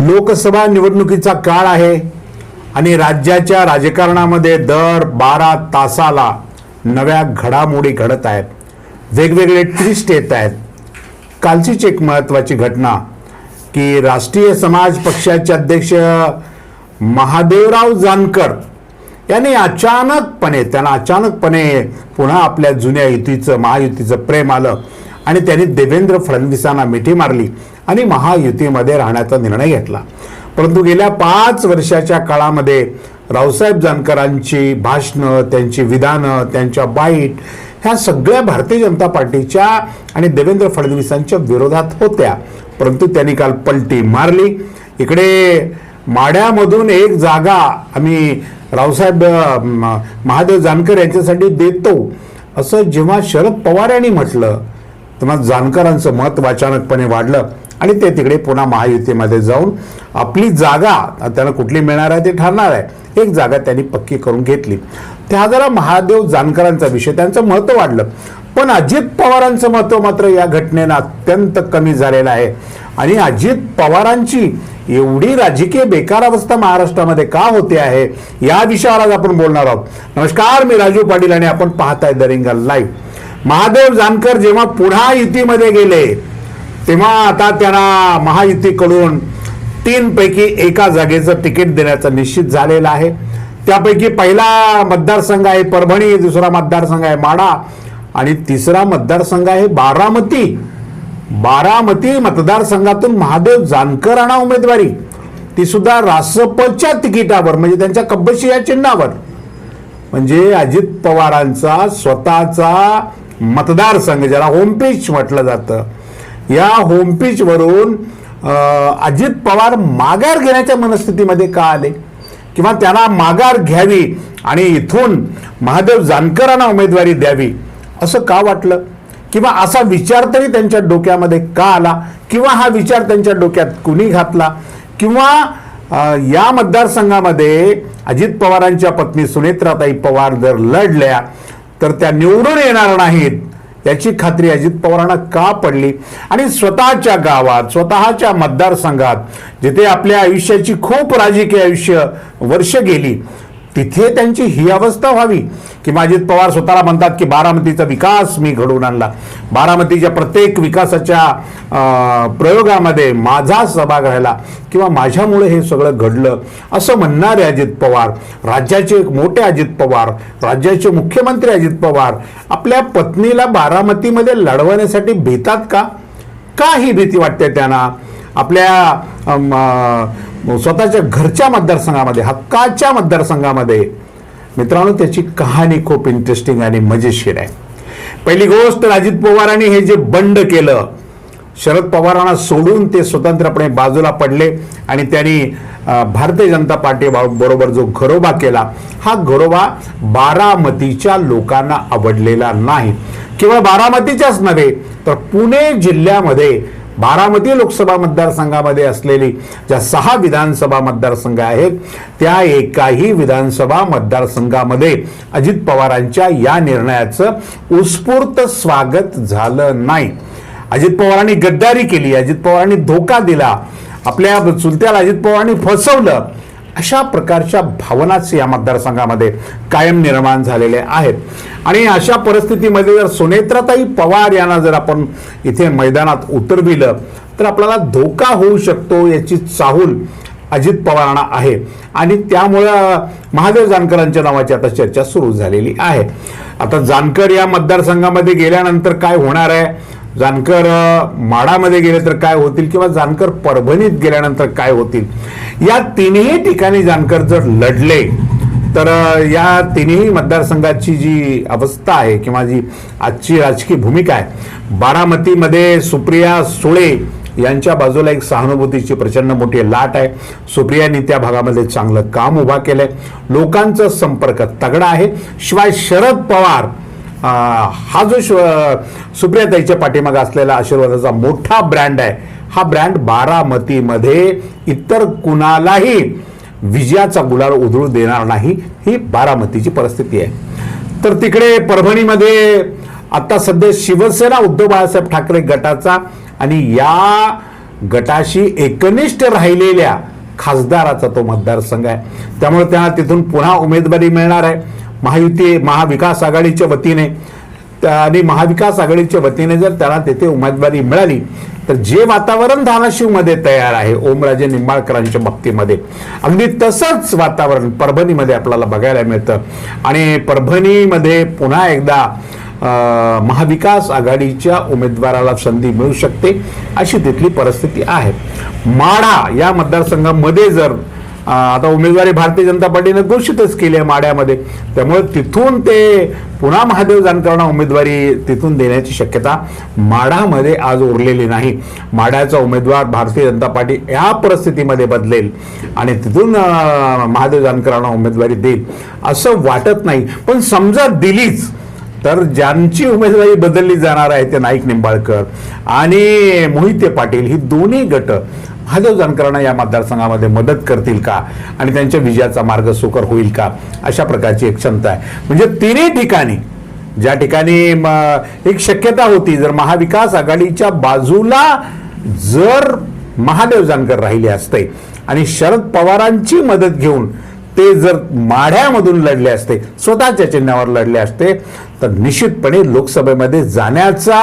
लोकसभा निवडणुकीचा काळ आहे आणि राज्याच्या राजकारणामध्ये दर बारा तासाला नव्या घडामोडी घडत आहेत. वेगवेगळे ट्विस्ट येत आहेत. कालचीच एक महत्त्वाची घटना की राष्ट्रीय समाज पक्षाचे अध्यक्ष महादेवराव जानकर यांनी अचानकपणे त्यांना अचानकपणे पुन्हा आपल्या जुन्या युतीचं महायुतीचं प्रेम आलं आणि त्यांनी देवेंद्र फडणवीसांना मिठी मारली. आणि महायुतीमध्ये राहण्याचा निर्णय घेतला. परंतु गेल्या पाच वर्षाच्या काळामध्ये रावसाहेब जानकरांची भाषणं त्यांची विधानं त्यांच्या बाईट ह्या सगळ्या भारतीय जनता पार्टीच्या आणि देवेंद्र फडणवीसांच्या विरोधात होत्या. परंतु त्यांनी काल पलटी मारली. इकडे माड्यामधून एक जागा आम्ही रावसाहेब महादेव जानकर यांच्यासाठी देतो. असं जेव्हा शरद पवार यांनी म्हटलं तेव्हा जानकरांचं मत वाचानकपणे वाढलं. आणि ते तिकडे पुन्हा महायुतीमध्ये जाऊन आपली जागा त्यांना कुठली मिळणार आहे ते ठरणार आहे. एक जागा त्यांनी पक्की करून घेतली. त्या जरा महादेव जानकरांचा विषय त्यांचं महत्त्व वाढलं. पण अजित पवारांचं महत्त्व मात्र या घटनेनं अत्यंत कमी झालेलं आहे. आणि अजित पवारांची एवढी राजकीय बेकार अवस्था महाराष्ट्रामध्ये का होते आहे या विषयावर आज आपण बोलणार आहोत. नमस्कार मी राजू पाटील आणि आपण पाहताय दरिंगल लाईव्ह महादेव जानकर जेव्हा पुन्हा युतीमध्ये गेले तेव्हा आता त्यांना महायुतीकडून तीनपैकी एका जागेचं तिकीट देण्याचं निश्चित झालेलं आहे. त्यापैकी पहिला मतदारसंघ आहे परभणी दुसरा मतदारसंघ आहे माडा आणि तिसरा मतदारसंघ आहे बारामती. बारामती मतदारसंघातून महादेव जानकरांना उमेदवारी. ती सुद्धा रासपच्या तिकिटावर म्हणजे त्यांच्या कब्बशी या चिन्हावर. म्हणजे अजित पवारांचा स्वतःचा मतदारसंघ ज्याला होमपेज म्हटलं जातं. या होमपिचवरून अजित पवार माघार घेण्याच्या मनस्थितीमध्ये का आले? किंवा त्यांना माघार घ्यावी आणि इथून महादेव जानकरांना उमेदवारी द्यावी असं का वाटलं? किंवा असा विचार तरी त्यांच्या डोक्यामध्ये का आला? किंवा हा विचार त्यांच्या डोक्यात कुणी घातला? किंवा या मतदारसंघामध्ये अजित पवारांच्या पत्नी सुनेत्राताई पवार जर लढल्या तर त्या निवडून येणार नाहीत. याची खात्री अजित पवारांना का पडली? आणि स्वतःच्या गावात स्वतःच्या मतदारसंघात जिथे आपल्या आयुष्याची खूप राजकीय आयुष्य वर्ष गेली तिथे त्यांची ही अवस्था व्हावी की अजित पवार स्वतःला म्हणतात की बारामतीचा विकास मी घडवून आणला. बारामतीच्या प्रत्येक विकासाच्या प्रयोगामध्ये माझा सहभाग राहिला किंवा माझ्यामुळे हे सगळं घडलं असं म्हणणारे अजित पवार राज्याचे एक मोठे अजित पवार राज्याचे मुख्यमंत्री अजित पवार आपल्या पत्नीला बारामतीमध्ये लढवण्यासाठी भीतात का? का ही भीती वाटते त्यांना. आपल्या स्वतःच्या घरच्या मतदारसंघामध्ये हक्काच्या मतदारसंघामध्ये मित्रांनो त्याची कहाणी खूप इंटरेस्टिंग आणि मजेशीर आहे. पहिली गोष्ट अजित पवारांनी हे जे बंड केलं शरद पवारांना सोडून ते स्वतंत्रपणे बाजूला पडले आणि त्यांनी भारतीय जनता पार्टी बरोबर जो घरोबा केला हा घरोबा बारामतीच्या लोकांना आवडलेला नाही. किंवा बारामतीच्याच नव्हे तर पुणे जिल्ह्यामध्ये बारामती लोकसभा मतदारसंघामध्ये असलेली ज्या सहा विधानसभा मतदारसंघ आहेत त्या एकाही विधानसभा मतदारसंघामध्ये अजित पवारांच्या या निर्णयाचं उत्स्फूर्त स्वागत झालं नाही. अजित पवारांनी गद्दारी केली अजित पवारांनी धोका दिला. आपल्या चुलत्याला अजित पवारांनी फसवलं. अशा प्रकारच्या भावनाच या मतदारसंघामध्ये कायम निर्माण झालेल्या आहेत. आणि अशा परिस्थितीमध्ये जर सुनेत्राताई पवार यांना जर आपण इथे मैदानात उतरविलं तर आपल्याला धोका होऊ शकतो याची चाहूल अजित पवारांना आहे. आणि त्यामुळं महादेव जानकरांच्या नावाची आता चर्चा सुरू झालेली आहे. आता जानकर या मतदारसंघामध्ये गेल्यानंतर काय होणार आहे? जानकर माडामध्ये गेले तर काय होतील किंवा जानकर परभणीत गेल्यानंतर काय होतील? या तिन्ही ठिकाणी जानकर जर लढले तर या तिन्ही मतदारसंघाची जी अवस्था आहे किंवा जी आजची राजकीय भूमिका आहे बारामतीमध्ये सुप्रिया सुळे यांच्या बाजूला एक सहानुभूतीची प्रचंड मोठी लाट आहे. सुप्रियांनी त्या भागामध्ये चांगलं काम उभा केलंय. लोकांचा संपर्क तगडा आहे. शिवाय शरद पवार हा जो श- सुप्रियाताईच्या पाठीमागे असलेला आशीर्वादाचा मोठा ब्रँड आहे. हा ब्रँड बारामतीमध्ये इतर कुणालाही विजयाचा गुलाल उधळू देणार नाही ही बारामतीची परिस्थिती आहे. तर तिकडे परभणीमध्ये आता सध्या शिवसेना उद्धव बाळासाहेब ठाकरे गटाचा आणि या गटाशी एकनिष्ठ राहिलेल्या खासदाराचा तो मतदारसंघ आहे. त्यामुळे त्यांना तिथून पुन्हा उमेदवारी मिळणार आहे. महायुती महाविकास आघाडीच्या वतीने त्या- आणि महाविकास आघाडीच्या वतीने जर त्याला तेथे उमेदवारी मिळाली तर जे वातावरण धाराशिवमध्ये तयार आहे ओमराजे निंबाळकरांच्या बाबतीमध्ये अगदी तसंच वातावरण परभणीमध्ये आपल्याला बघायला मिळतं. आणि परभणीमध्ये पुन्हा एकदा महाविकास आघाडीच्या उमेदवाराला संधी मिळू शकते अशी तिथली परिस्थिती आहे. माढा या मतदारसंघामध्ये जर आता उमेदवारी भारतीय जनता पार्टीनं घोषितच केली आहे माड्यामध्ये. त्यामुळे तिथून ते पुन्हा महादेव जानकरांना उमेदवारी तिथून देण्याची शक्यता माढामध्ये आज उरलेली नाही. माढ्याचा उमेदवार भारतीय जनता पार्टी या परिस्थितीमध्ये बदलेल आणि तिथून महादेव जानकरांना उमेदवारी देईल असं वाटत नाही. पण समजा दिलीच तर ज्यांची उमेदवारी बदलली जाणार आहे ते नाईक निंबाळकर आणि मोहिते पाटील ही दोन्ही गट महादेव जानकरांना या मतदारसंघामध्ये मदत करतील का? आणि त्यांच्या विजयाचा मार्ग सुकर होईल का? अशा प्रकारची एक क्षमता आहे. म्हणजे तिन्ही ठिकाणी ज्या ठिकाणी एक शक्यता होती जर महाविकास आघाडीच्या बाजूला जर महादेव जानकर राहिले असते आणि शरद पवारांची मदत घेऊन ते जर माढ्यामधून लढले असते स्वतःच्या चिन्हावर लढले असते तर निश्चितपणे लोकसभेमध्ये जाण्याचा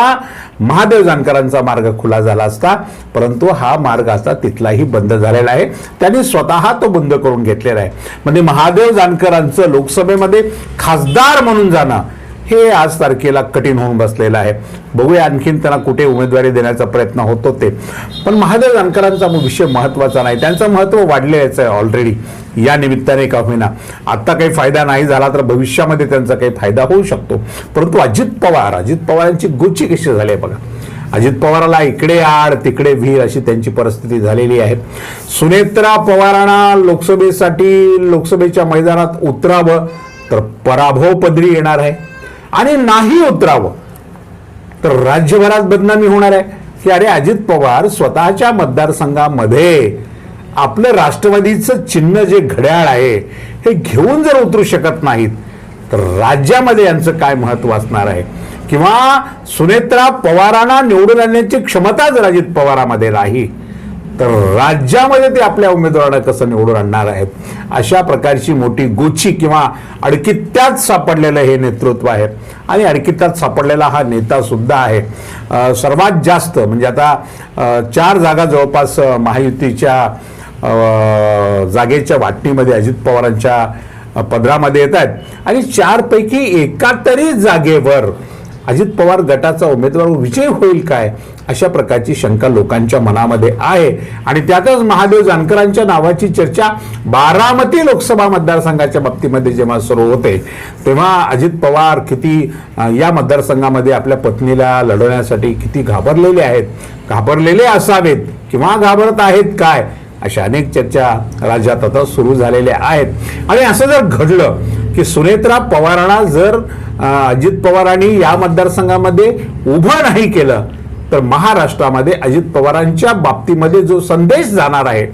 महादेव जानकरांचा मार्ग खुला झाला असता परंतु हा मार्ग आता तिथलाही बंद झालेला आहे. त्यांनी स्वतः तो बंद करून घेतलेला आहे. म्हणजे महादेव जानकरांचं लोकसभेमध्ये खासदार म्हणून जाणं हे आज तारखेला कठीण होऊन बसलेलं आहे. बघूया आणखीन त्यांना कुठे उमेदवारी देण्याचा प्रयत्न होतो ते. पण महादेव जानकरांचा विषय महत्त्वाचा नाही. त्यांचं महत्त्व वाढलेलंच आहे ऑलरेडी या निमित्ताने का होईना. आत्ता काही फायदा नाही झाला तर भविष्यामध्ये त्यांचा काही फायदा होऊ शकतो. परंतु अजित पवार अजित पवारांची गुच्ची कशी झाली आहे बघा. अजित पवाराला इकडे आड तिकडे व्हीर अशी त्यांची परिस्थिती झालेली आहे. सुनेत्रा पवारांना लोकसभेसाठी लोकसभेच्या मैदानात उतरावं तर पराभव पदरी येणार आहे. आणि नाही उतरावं. तर राज्यभरात बदनामी होणार आहे. की अरे अजित पवार स्वतःच्या मतदारसंघामध्ये आपलं राष्ट्रवादीचं चिन्ह जे घड्याळ आहे हे घेऊन जर उतरू शकत नाहीत तर राज्यामध्ये यांचं काय महत्त्व असणार आहे? किंवा सुनेत्रा पवारांना निवडून आणण्याची क्षमता जर अजित पवारामध्ये नाही तर राज्यामध्ये ते आपल्या उमेदवारांना कसं निवडून आणणार आहेत? अशा प्रकारची मोठी गोची किंवा अडकित्यात सापडलेलं हे नेतृत्व आहे. आणि अडकित्यात सापडलेला हा नेता सुद्धा आहे. सर्वात जास्त म्हणजे आता चार जागा जवळपास महायुतीच्या जागेच्या वाटणीमध्ये अजित पवारांच्या पदरामध्ये येत आहेत. आणि चारपैकी एका तरी जागेवर अजित पवार गटाचा उमेदवार विजय होईल काय? अशा प्रकारची शंका लोकांच्या मनामध्ये आहे. आणि त्यातच महादेव जानकरांच्या नावाची चर्चा बारामती लोकसभा मतदारसंघाच्या बाबतीमध्ये जेव्हा सुरू होते तेव्हा अजित पवार किती या मतदारसंघामध्ये आपल्या पत्नीला लढवण्यासाठी किती घाबरलेले आहेत घाबरलेले असावेत किंवा घाबरत आहेत काय अशा अनेक चर्चा राज्यात आता सुरू झालेल्या आहेत. आणि असं जर घडलं की सुनेत्रा पवारांना जर अजित पवारांनी या मतदारसंघामध्ये उभं नाही केलं तर महाराष्ट्रामध्ये अजित पवारांच्या बाबतीमध्ये जो संदेश जाणार आहे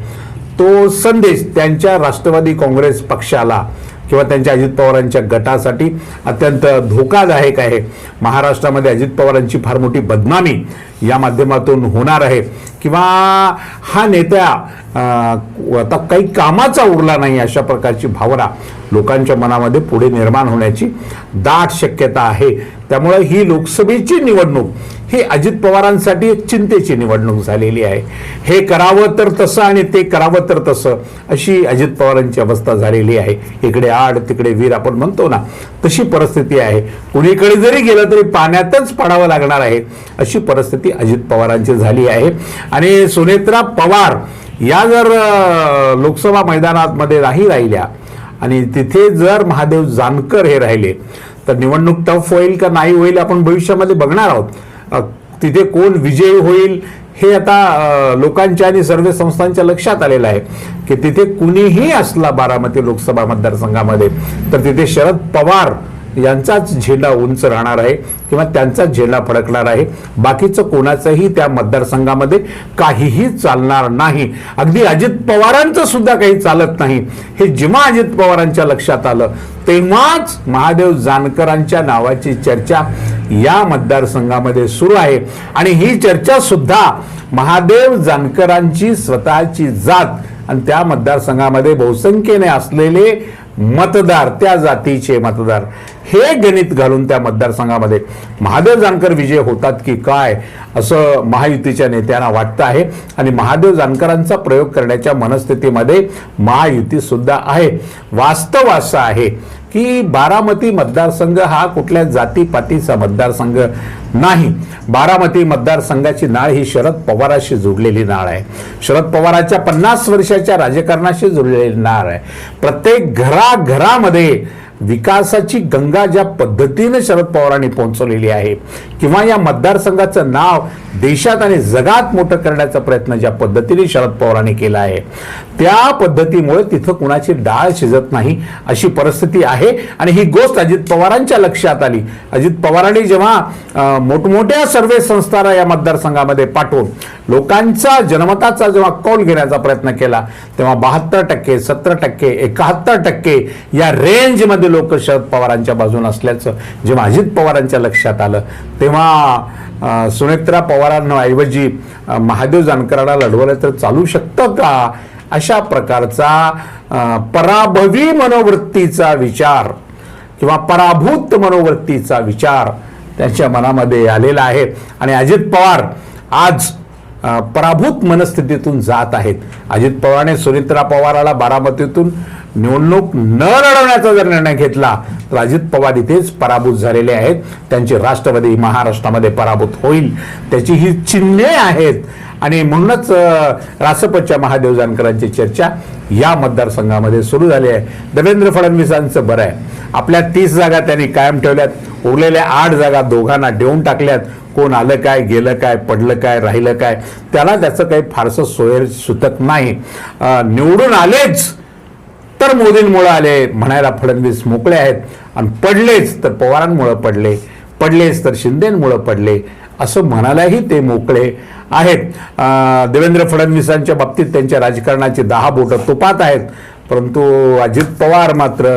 तो संदेश त्यांच्या राष्ट्रवादी काँग्रेस पक्षाला किंवा त्यांच्या अजित पवारांच्या गटासाठी अत्यंत धोकादायक आहे. महाराष्ट्रामध्ये अजित पवारांची फार मोठी बदनामी या माध्यमातून होणार आहे. किंवा हा नेत्या आता काही कामाचा उरला नाही अशा प्रकारची भावना लोकांच्या मनामध्ये पुढे निर्माण होण्याची दाट शक्यता आहे. त्यामुळे ही लोकसभेची निवडणूक ही अजित पवारांसाठी एक चिंतेची निवडणूक झालेली आहे. हे करावं तर तसं आणि ते करावं तर तसं अशी अजित पवारांची अवस्था झालेली आहे. इकडे आड तिकडे वीर आपण म्हणतो ना तशी परिस्थिती आहे. कुणीकडे जरी गेलं तरी पाण्यातच पडावं लागणार आहे अशी परिस्थिती अजित पवारांची झाली आहे. आणि सुनेत्रा पवार या जर लोकसभा मैदानामध्ये नाही राहिल्या आणि तिथे जर महादेव जानकर हे राहिले तर निवडणूक टफ होईल का नाही होईल आपण भविष्यामध्ये बघणार आहोत. तिथे कोण विजयी होईल हे आता लोकांच्या आणि सर्व संस्थांच्या लक्षात आलेलं आहे की तिथे कुणीही असला बारामती लोकसभा मतदारसंघामध्ये तर तिथे शरद पवार यांचाच झेंडा उंच राहणार आहे किंवा त्यांचाच झेंडा फडकणार आहे. बाकीचं कोणाचंही त्या मतदारसंघामध्ये काहीही चालणार नाही. अगदी अजित पवारांचं सुद्धा काही चालत नाही. हे जेव्हा अजित पवारांच्या लक्षात आलं तेव्हाच महादेव जानकरांच्या नावाची चर्चा या मतदारसंघामध्ये सुरू आहे. आणि ही चर्चा सुद्धा महादेव जानकरांची स्वतःची जात आणि त्या मतदारसंघामध्ये बहुसंख्येने असलेले मतदार त्या जातीचे मतदार हे गणित घालून त्या मतदारसंघामध्ये महादेव जानकर विजय होतात की काय असं महायुतीच्या नेत्यांना वाटतं आहे. आणि महादेव जानकरांचा प्रयोग करण्याच्या मनस्थितीमध्ये महायुती सुद्धा आहे. वास्तव असं आहे की बारामती मतदारसंघ हा कुठल्या जातीपातीचा मतदारसंघ नाही. बारामती मतदारसंघाची नाळ ही शरद पवाराशी जोडलेली नाळ आहे. शरद पवाराच्या पन्नास वर्षाच्या राजकारणाशी जोडलेली नाळ आहे. प्रत्येक घराघरामध्ये विकासाची गंगा ज्या पद्धतीनं शरद पवारांनी पोहोचवलेली आहे किंवा या मतदारसंघाचं नाव देशात आणि जगात मोठं करण्याचा प्रयत्न ज्या पद्धतीने शरद पवारांनी केला आहे त्या पद्धतीमुळे तिथं कुणाची डाळ शिजत नाही अशी परिस्थिती आहे. आणि ही गोष्ट अजित पवारांच्या लक्षात आली. अजित पवारांनी जेव्हा मोठमोठ्या सर्वे संस्थाला या मतदारसंघामध्ये पाठवून लोकांचा जनमताचा जेव्हा कौल घेण्याचा प्रयत्न केला तेव्हा बहात्तर टक्के सत्तर टक्के एकाहत्तर टक्के या रेंजमध्ये लोक शरद पवारांच्या बाजून असल्याचं जेव्हा अजित पवारांच्या लक्षात आलं तेव्हा सुनेत्रा पवारांऐवजी महादेव जानकरांना लढवलं तर चालू शकतं का? अशा प्रकारचा पराभवी मनोवृत्तीचा विचार किंवा पराभूत मनोवृत्तीचा विचार त्यांच्या मनामध्ये आलेला आहे. आणि अजित पवार आज पराभूत मनस्थितीतून जात आहेत. अजित पवारने सुनित्रा पवाराला बारामतीतून निवडणूक न लढवण्याचा जर निर्णय घेतला अजित पवार इथेच पराभूत झालेले आहेत. त्यांची राष्ट्रवादी महाराष्ट्रामध्ये पराभूत होईल त्याची ही चिन्हे आहेत. आणि म्हणूनच रासपच्या महादेव जानकरांची चर्चा या मतदारसंघामध्ये सुरू झाली आहे. देवेंद्र फडणवीसांचं बरं आहे. आपल्या तीस जागा त्यांनी कायम ठेवल्यात. उरलेल्या आठ जागा दोघांना देऊन टाकल्यात. कोण आलं काय गेलं काय पडलं काय राहिलं काय त्याला त्याचं काही फारसं सोयर सुतक नाही. निवडून आलेच तर मोदींमुळे आले म्हणायला फडणवीस मोकळे आहेत. आणि पडलेच तर पवारांमुळं पडले पडलेच तर शिंदेंमुळं पडले असं म्हणायलाही ते मोकळे आहेत. देवेंद्र फडणवीसांच्या बाबतीत त्यांच्या राजकारणाची दहा बोटं तुपात आहेत परंतु अजित पवार मात्र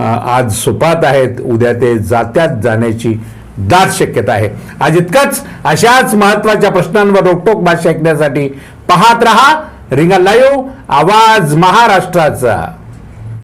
आज सुपात आहेत उद्या ते जात्यात जाण्याची दाट शक्यता आहे. आज इतकंच अशाच महत्त्वाच्या प्रश्नांवर रोकटोक भाषा ऐकण्यासाठी पाहत रहा रिंगा लाईव्ह आवाज महाराष्ट्राचा.